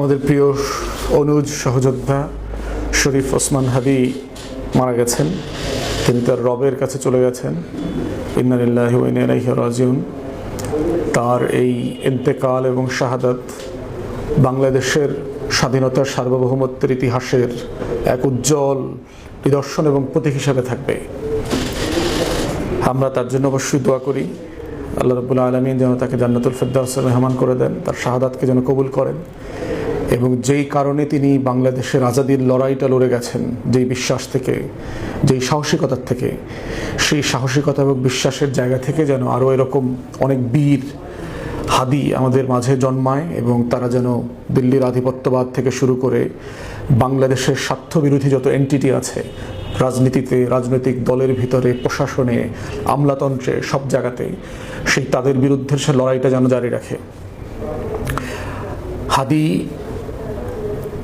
আমাদের প্রিয় অনুজ সহযোদ্ধা শরীফ ওসমান হাদি মারা গেছেন। তিনি তার রবের কাছে চলে গেছেন। ইন্নালিল্লাহি ওয়া ইন্না ইলাইহি রাজিউন। তার এই ইন্তেকাল এবং শাহাদাত বাংলাদেশের স্বাধীনতার সার্বভৌমত্বের ইতিহাসের এক উজ্জ্বল নিদর্শন এবং প্রতীক হিসাবে থাকবে। আমরা তার জন্য অবশ্যই দোয়া করি। আল্লাহ রবুল্লা আলমিন যেন তাকে জান্নাতুল ফেরদাউসের মেহমান করে দেন, তার শাহাদাতকে যেন কবুল করেন। এবং যেই কারণে তিনি বাংলাদেশের আজাদির লড়াইটা লড়ে গেছেন, যেই বিশ্বাস থেকে, যেই সাহসিকতার থেকে, সেই সাহসিকতা এবং বিশ্বাসের জায়গা থেকে যেন আরও এরকম অনেক বীর হাদি আমাদের মাঝে জন্মায় এবং তারা যেন দিল্লির আধিপত্যবাদ থেকে শুরু করে বাংলাদেশের স্বার্থবিরোধী যত এনটিটি আছে, রাজনীতিতে, রাজনৈতিক দলের ভিতরে, প্রশাসনে, আমলাতন্ত্রে, সব জায়গাতে, সেই তাদের বিরুদ্ধে সে লড়াইটা যেন জারি রাখে। হাদি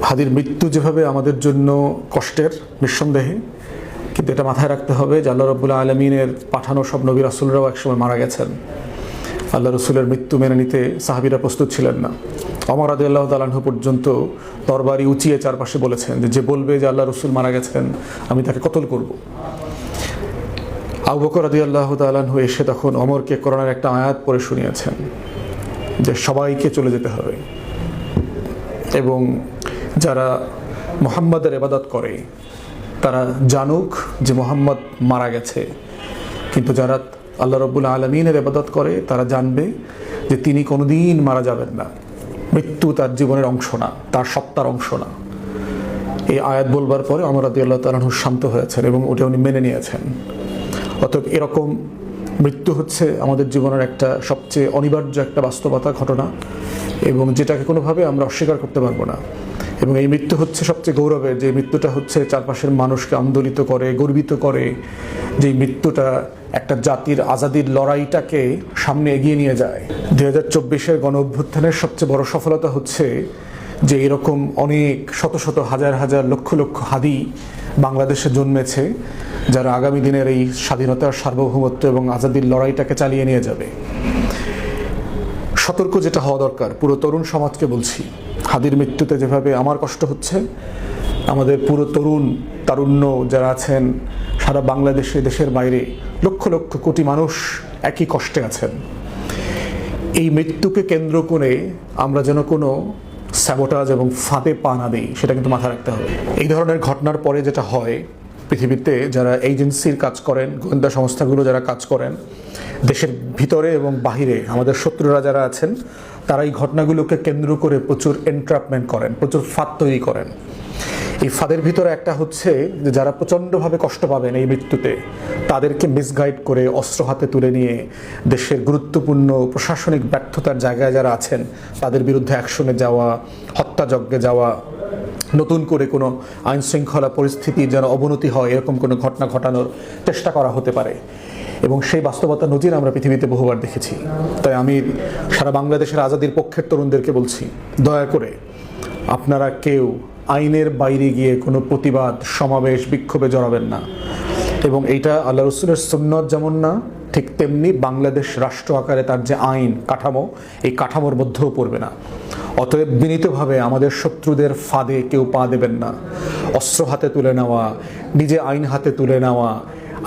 হাদির মৃত্যু যেভাবে আমাদের জন্য কষ্টের, নিঃসন্দেহে, কিন্তু এটা মাথায় রাখতে হবে যে আল্লাহ রবুল্লা আলমিনের পাঠানো সব নবী রাসুলরাও একসময় মারা গেছেন। আল্লাহ রসুলের মৃত্যু মেনে নিতে সাহাবিরা প্রস্তুত ছিলেন না। অমর আদি আল্লাহ তালাহ পর্যন্ত তরবারি উঁচিয়ে চারপাশে বলেছেন যে যে বলবে যে আল্লাহ রসুল মারা গেছেন, আমি তাকে কতল করব? আবু বকর আদি আল্লাহ তালাহ এসে তখন অমরকে করোনার একটা আয়াত পরে শুনিয়েছেন যে, সবাইকে চলে যেতে হবে এবং যারা মোহাম্মদের এবাদত করে, তারা জানুক যে মোহাম্মদ মারা গেছে। কিন্তু যারা আল্লাহ রব্বুল আলমিনের এবাদত করে, তারা জানবে যে তিনি কোনোদিন মারা যাবেন না। মৃত্যু তার জীবনের অংশ না, তার সত্তার অংশ না। এই আয়াত বলবার পরে অমর আদি আল্লাহ তালাহু শান্ত হয়েছেন এবং ওটা উনি মেনে নিয়েছেন। অতএব এরকম মৃত্যু হচ্ছে আমাদের জীবনের একটা সবচেয়ে অনিবার্য একটা বাস্তবতা ঘটনা এবং যেটাকে কোনোভাবে আমরা অস্বীকার করতে পারব না। এবং এই মৃত্যু হচ্ছে সবচেয়ে গৌরবের, যে মৃত্যুটা হচ্ছে চারপাশের মানুষকে আন্দোলিত করে, গর্বিত করে, যে মৃত্যুটা একটা জাতির আজাদির লড়াইটাকে সামনে এগিয়ে নিয়ে যায়। দুই হাজার চব্বিশের গণ অভ্যুত্থানের সবচেয়ে বড় সফলতা হচ্ছে যে এরকম অনেক শত শত হাজার হাজার লক্ষ লক্ষ হাদি বাংলাদেশে জন্মেছে, যারা আগামী দিনের এই স্বাধীনতার সার্বভৌমত্ব এবং আজাদির লড়াইটাকে চালিয়ে নিয়ে যাবে। সতর্ক যেটা হওয়া দরকার, পুরো তরুণ সমাজকে বলছি। হাদির মৃত্যুতে যেভাবে আমার কষ্ট হচ্ছে, আমাদের পুরো তরুণ, তারুণ্য যারা আছেন, সারা বাংলাদেশে, দেশের বাইরে লক্ষ লক্ষ কোটি মানুষ একই কষ্টে আছেন। এই মৃত্যুকে কেন্দ্র করে আমরা যেন কোনো স্যাবোটাজ এবং ফাঁদে পা না দিই, সেটা কিন্তু মাথায় রাখতে হবে। এই ধরনের ঘটনার পরে যেটা হয়, পৃথিবীতে যারা এজেন্সির কাজ করেন, গোয়েন্দা সংস্থাগুলো যারা কাজ করেন, দেশের ভিতরে এবং বাহিরে, আমাদের শত্রুরা যারা আছেন তারা এই ঘটনাগুলোকে কেন্দ্র করে প্রচুর এন্ট্রাপমেন্ট করেন, প্রচুর ফাঁদ তৈরি করেন। এই ফাঁদের ভিতরে একটা হচ্ছে যে যারা প্রচণ্ডভাবে কষ্ট পাবেন এই মৃত্যুতে, তাদেরকে মিসগাইড করে অস্ত্র হাতে তুলে নিয়ে দেশের গুরুত্বপূর্ণ প্রশাসনিক ব্যর্থতার জায়গায় যারা আছেন, তাদের বিরুদ্ধে অ্যাকশনে যাওয়া, হত্যাযজ্ঞে যাওয়া, নতুন করে কোনো আইন শৃঙ্খলা পরিস্থিতির যেন অবনতি হয়, এরকম কোনো ঘটনা ঘটানোর চেষ্টা করা হতে পারে। এবং সেই বাস্তবতা নজির আমরা পৃথিবীতে বহুবার দেখেছি। তাই আমি সারা বাংলাদেশের আজাদির পক্ষের তরুণদেরকে বলছি, দয়া করে আপনারা কেউ আইনের বাইরে গিয়ে কোনো প্রতিবাদ, সমাবেশ, বিক্ষোভে জড়াবেন না। এবং এইটা আল্লাহ রসুলের সুন্নত যেমন না, ঠিক তেমনি বাংলাদেশ রাষ্ট্র আকারে তার যে আইন কাঠামো, এই কাঠামোর মধ্যেও পড়বে না। অতএব বিনীতভাবে আমাদের শত্রুদের ফাঁদে কেউ পা দেবেন না। অস্ত্র হাতে তুলে নেওয়া, নিজে আইন হাতে তুলে নেওয়া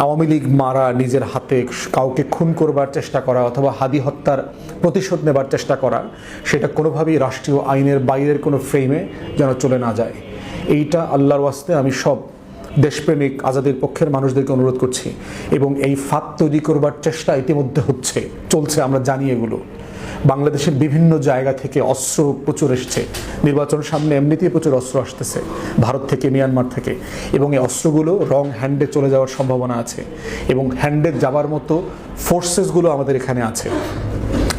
আওয়ামী লীগ মারা নিজের হাতে কাউকে খুন করবার চেষ্টা করা অথবা হাদি হত্যার প্রতিশোধ নেবার চেষ্টা করা, সেটা কোনোভাবেই রাষ্ট্রীয় আইনের বাইরের কোনো ফ্রেমে যেন চলে না যায়। এইটা আল্লাহর ওয়াস্তে আমি সব দেশপ্রেমিক আজাদের পক্ষের মানুষদেরকে অনুরোধ করছি এবং এই ফাঁদ তৈরি করবার চেষ্টা ইতিমধ্যে হচ্ছে, চলছে, আমরা জানি এগুলো। বাংলাদেশের বিভিন্ন জায়গা থেকে অস্ত্র প্রচুর এসছে। নির্বাচন সামনে এমনিতেই প্রচুর অস্ত্র আসতেছে ভারত থেকে, মিয়ানমার থেকে। এবং এই অস্ত্রগুলো রং হ্যান্ডে চলে যাওয়ার সম্ভাবনা আছে এবং হ্যান্ডে যাবার মতো ফোর্সেসগুলো আমাদের এখানে আছে।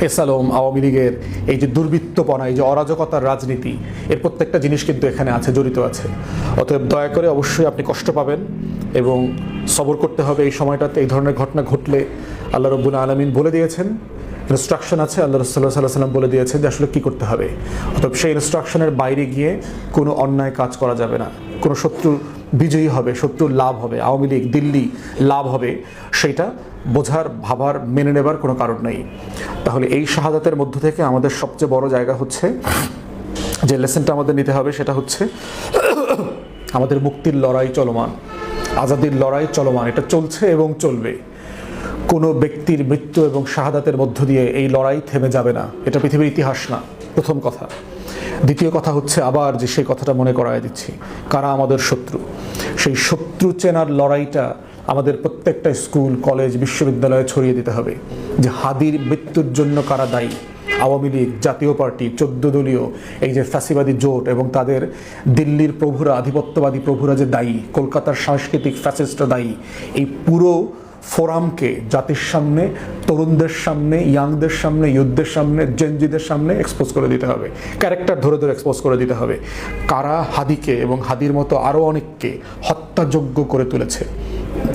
এসালম আওয়ামী লীগের এই যে দুর্বৃত্তপনা, এই যে অরাজকতার রাজনীতি, এর প্রত্যেকটা জিনিস কিন্তু এখানে আছে, জড়িত আছে। অতএব দয়া করে অবশ্যই আপনি কষ্ট পাবেন এবং সবর করতে হবে এই সময়টাতে। এই ধরনের ঘটনা ঘটলে আল্লাহ রব্বুল আলমিন বলে দিয়েছেন ইনস্ট্রাকশন আছে, আল্লাহ রসুল্লাহ সাল্লাহ সাল্লাম বলে দিয়েছে যে আসলে কী করতে হবে। অতএব সেই ইনস্ট্রাকশনের বাইরে গিয়ে কোনো অন্যায় কাজ করা যাবে না। কোনো শত্রু বিজয়ী হবে, শত্রুর লাভ হবে, আওয়ামী লীগ, দিল্লি লাভ হবে, সেটা বোঝার, ভাবার, মেনে নেবার কোনো কারণ নেই। তাহলে এই শাহাদাতের মধ্য থেকে আমাদের সবচেয়ে বড় জায়গা হচ্ছে, যে লেসনটা আমাদের নিতে হবে সেটা হচ্ছে, আমাদের মুক্তির লড়াই চলমান, আজাদির লড়াই চলমান, এটা চলছে এবং চলবে। কোনো ব্যক্তির মৃত্যু এবং শাহাদাতের মধ্য দিয়ে এই লড়াই থেমে যাবে না। এটা পৃথিবীর ইতিহাস না। প্রথম কথা। দ্বিতীয় কথা হচ্ছে আবার যে সেই কথাটা মনে করায় দিচ্ছি। কারা আমাদের শত্রু? সেই শত্রু চেনার লড়াইটা আমাদের প্রত্যেকটা স্কুল, কলেজ, বিশ্ববিদ্যালয়ে ছড়িয়ে দিতে হবে যে হাদির মৃত্যুর জন্য কারা দায়ী? আওয়ামী লীগ, জাতীয় পার্টি, চোদ্দ দলীয়, এই যে ফ্যাসিবাদী জোট এবং তাদের দিল্লির প্রভুরা, আধিপত্যবাদী প্রভুরা যে দায়ী, কলকাতার সাংস্কৃতিক ফ্যাসিস্টরা দায়ী, এই পুরো ফোরামকে জাতির সামনে, তরুণদের সামনে ইয়াংদের সামনে ইউথদের সামনে জেনজিদের সামনে এক্সপোজ করে দিতে হবে। ক্যারেক্টার ধরে ধরে এক্সপোজ করে দিতে হবে। কারা হাদিকে এবং হাদির মতো আরও অনেককে হত্যাযোগ্য করে তুলেছে?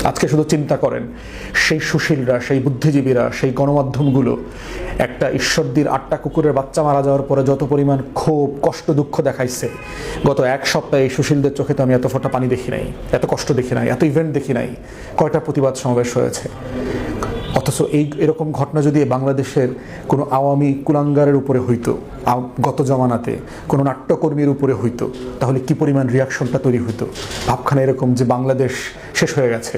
আজকে শুধু চিন্তা করেন, সেই সুশীলরা, সেই বুদ্ধিজীবীরা, সেই গণমাধ্যমগুলো, একটা ঈশ্বরদীর আটটা কুকুরের বাচ্চা মারা যাওয়ার পরে যত পরিমাণ ক্ষোভ, কষ্ট, দুঃখ দেখাইছে, গত এক সপ্তাহে এই সুশীলদের চোখে তো আমি এত ফোটা পানি দেখি নাই, এত কষ্ট দেখি নাই, এত ইভেন্ট দেখি নাই, কয়টা প্রতিবাদ সমাবেশ হয়েছে? অথচ এই এরকম ঘটনা যদি বাংলাদেশের কোনো আওয়ামী কুলাঙ্গারের উপরে হইতো গত জমানাতে কোনো নাট্যকর্মীর উপরে হইতো, তাহলে কি পরিমাণ রিয়াকশনটা তৈরি হইতো? ভাবখানা এরকম যে বাংলাদেশ শেষ হয়ে গেছে,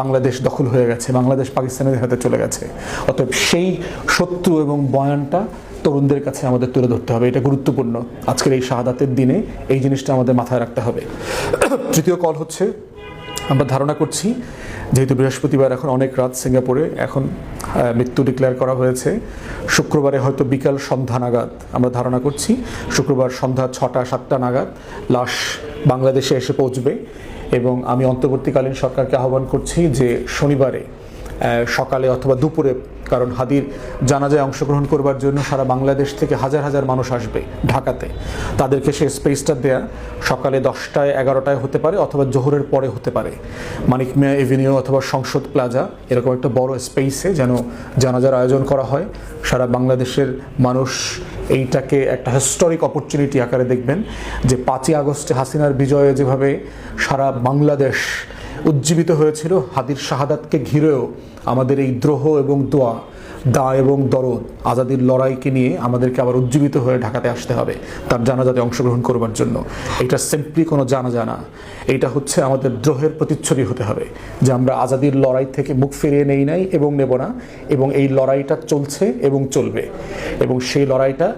বাংলাদেশ দখল হয়ে গেছে, বাংলাদেশ পাকিস্তানের হাতে চলে গেছে। অতএব সেই শত্রু এবং বয়ানটা তরুণদের কাছে আমাদের তুলে ধরতে হবে, এটা গুরুত্বপূর্ণ। আজকের এই শাহাদাতের দিনে এই জিনিসটা আমাদের মাথায় রাখতে হবে। তৃতীয় কল হচ্ছে আমরা ধারণা করছি, যেহেতু বৃহস্পতিবার এখন অনেক রাত সিঙ্গাপুরে, এখন মৃত্যু ডিক্লেয়ার করা হয়েছে। শুক্রবারে হয়তো বিকাল সন্ধ্যা নাগাদ আমরা ধারণা করছি। শুক্রবার সন্ধ্যা ছটা, সাতটা নাগাদ লাশ বাংলাদেশে এসে পৌঁছবে এবং আমি অন্তর্বর্তীকালীন সরকারকে আহ্বান করছি যে শনিবারে সকালে অথবা দুপুরে কারণ হাদির জানাজায় অংশগ্রহণ করবার জন্য সারা বাংলাদেশ থেকে হাজার হাজার মানুষ আসবে ঢাকাতে। তাদেরকে সেই স্পেসটা দেয়া সকালে দশটায়, এগারোটায় হতে পারে অথবা জোহরের পরে হতে পারে। মানিক মিয়া এভিনিউ অথবা সংসদ প্লাজা এরকম একটা বড় স্পেসে যেন জানাজার আয়োজন করা হয়। সারা বাংলাদেশের মানুষ এইটাকে একটা হিস্টোরিক অপরচুনিটি আকারে দেখবেন যে পাঁচই আগস্টে হাসিনার বিজয়ে যেভাবে সারা বাংলাদেশ উজ্জীবিত হয়েছিল। হাদির শাহাদাতকে ঘিরেও আমাদের এই দ্রোহ এবং দোয়া, দা এবং দরদ, আজাদির লড়াইকে নিয়ে আমাদেরকে আবার উজ্জীবিত হয়ে ঢাকাতে আসতে হবে তার জানাজাতে অংশগ্রহণ করবার জন্য। এটা সিম্পলি কোনো জানা জানা এটা হচ্ছে আমাদের দ্রোহের প্রতিচ্ছবি হতে হবে যে আমরা আজাদির লড়াই থেকে মুখ ফিরিয়ে নেই নাই এবং নেব না এবং এই লড়াইটা চলছে এবং চলবে এবং সেই লড়াইটা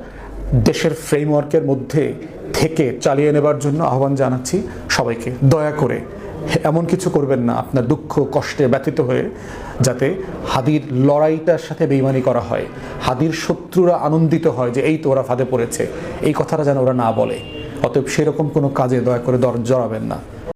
দেশের ফ্রেমওয়ার্কের মধ্যে থেকে চালিয়ে নেবার জন্য আহ্বান জানাচ্ছি সবাইকে। দয়া করে এমন কিছু করবেন না, আপনার দুঃখ, কষ্টে ব্যতীত হয়ে যাতে হাদির লড়াইটার সাথে বেইমানি করা হয়। হাদির শত্রুরা আনন্দিত হয় যে এই তো ওরা ফাঁদে পড়েছে। এই কথাটা যেন ওরা না বলে। অতএব সেরকম কোনো কাজে দয়া করে দর জড়াবেন না।